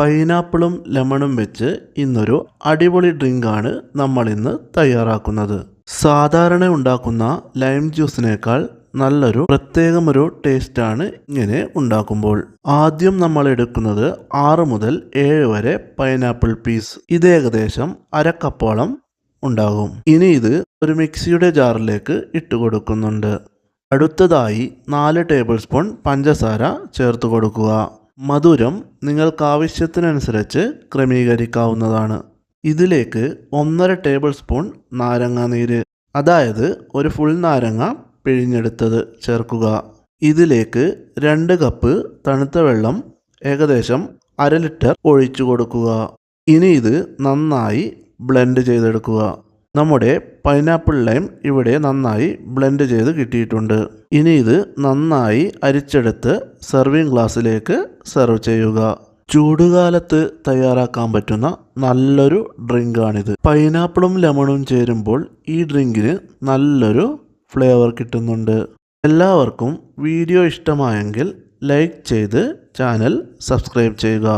പൈനാപ്പിളും ലെമണും വെച്ച് ഇന്നൊരു അടിപൊളി ഡ്രിങ്കാണ് നമ്മൾ ഇന്ന് തയ്യാറാക്കുന്നത്. സാധാരണ ഉണ്ടാക്കുന്ന ലൈം ജ്യൂസിനേക്കാൾ നല്ലൊരു പ്രത്യേകമൊരു ടേസ്റ്റാണ് ഇങ്ങനെ ഉണ്ടാക്കുമ്പോൾ. ആദ്യം നമ്മൾ എടുക്കുന്നത് ആറ് മുതൽ ഏഴ് വരെ പൈനാപ്പിൾ പീസ്. ഇത് ഏകദേശം അരക്കപ്പോളം ഉണ്ടാകും. ഇനി ഇത് ഒരു മിക്സിയുടെ ജാറിലേക്ക് ഇട്ട് കൊടുക്കുന്നുണ്ട്. അടുത്തതായി നാല് ടേബിൾ സ്പൂൺ പഞ്ചസാര ചേർത്ത് കൊടുക്കുക. മധുരം നിങ്ങൾക്ക് ആവശ്യത്തിനനുസരിച്ച് ക്രമീകരിക്കാവുന്നതാണ്. ഇതിലേക്ക് ഒന്നര ടേബിൾ സ്പൂൺ നാരങ്ങ നീര് അതായത് ഒരു ഫുൾ നാരങ്ങ പിഴിഞ്ഞെടുത്തത് ചേർക്കുക. ഇതിലേക്ക് രണ്ട് കപ്പ് തണുത്ത വെള്ളം ഏകദേശം അര ലിറ്റർ ഒഴിച്ചു കൊടുക്കുക. ഇനി ഇത് നന്നായി ബ്ലെൻഡ് ചെയ്തെടുക്കുക. നമ്മുടെ പൈനാപ്പിൾ ലൈം ഇവിടെ നന്നായി ബ്ലെൻഡ് ചെയ്ത് കിട്ടിയിട്ടുണ്ട്. ഇനി ഇത് നന്നായി അരിച്ചെടുത്ത് സെർവിങ് ഗ്ലാസ്സിലേക്ക് സെർവ് ചെയ്യുക. ചൂടുകാലത്ത് തയ്യാറാക്കാൻ പറ്റുന്ന നല്ലൊരു ഡ്രിങ്കാണിത് പൈനാപ്പിളും ലെമണും ചേരുമ്പോൾ ഈ ഡ്രിങ്കിന് നല്ലൊരു ഫ്ലേവർ കിട്ടുന്നുണ്ട്. എല്ലാവർക്കും വീഡിയോ ഇഷ്ടമായെങ്കിൽ ലൈക്ക് ചെയ്ത് ചാനൽ സബ്സ്ക്രൈബ് ചെയ്യുക.